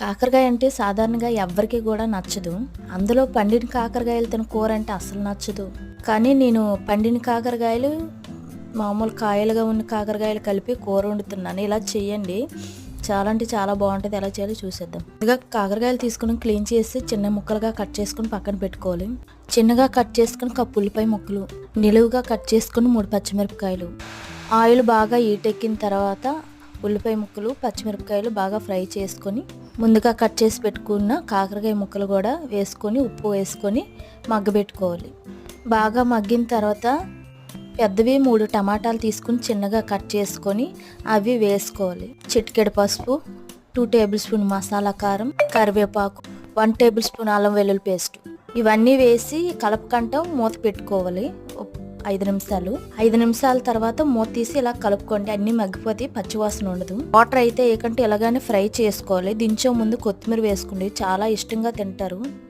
కాకరకాయ అంటే సాధారణంగా ఎవ్వరికి కూడా నచ్చదు. అందులో పండిన కాకరకాయలు తిన కూర అంటే అసలు నచ్చదు. కానీ నేను పండిన కాకరకాయలు మామూలు కాయలుగా ఉన్న కాకరకాయలు కలిపి కూర వండుతున్నాను. ఇలా చేయండి. చాలా అంటే చాలా బాగుంటుంది. ఎలా చేయాలో చూసేద్దాం. ఇదిగా కాకరకాయలు తీసుకుని క్లీన్ చేసి చిన్న ముక్కలుగా కట్ చేసుకుని పక్కన పెట్టుకోవాలి. చిన్నగా కట్ చేసుకుని కప్పులపై ముక్కలు నిలువుగా కట్ చేసుకుని మూడు పచ్చిమిరపకాయలు. ఆయిల్ బాగా ఈటెక్కిన తర్వాత ఉల్లిపాయ ముక్కలు పచ్చిమిరపకాయలు బాగా ఫ్రై చేసుకొని ముందుగా కట్ చేసి పెట్టుకున్న కాకరకాయ ముక్కలు కూడా వేసుకొని ఉప్పు వేసుకొని మగ్గబెట్టుకోవాలి. బాగా మగ్గిన తర్వాత పెద్దవి మూడు టమాటాలు తీసుకుని చిన్నగా కట్ చేసుకొని అవి వేసుకోవాలి. చిటికెడు పసుపు టూ టేబుల్ స్పూన్ మసాలా కారం కరివేపాకు వన్ టేబుల్ స్పూన్ అల్లం వెల్లుల్లి పేస్ట్. ఇవన్నీ వేసి కలపకంట మూత పెట్టుకోవాలి. ఐదు నిమిషాలు. ఐదు నిమిషాల తర్వాత మూత తీసి ఇలా కలుపుకోండి. అన్ని మగ్గిపోతే పచ్చివాసన ఉండదు. వాటర్ అయితే ఏకంటే ఇలాగానే ఫ్రై చేసుకోవాలి. దించే ముందు కొత్తిమీర వేసుకోండి. చాలా ఇష్టంగా తింటారు.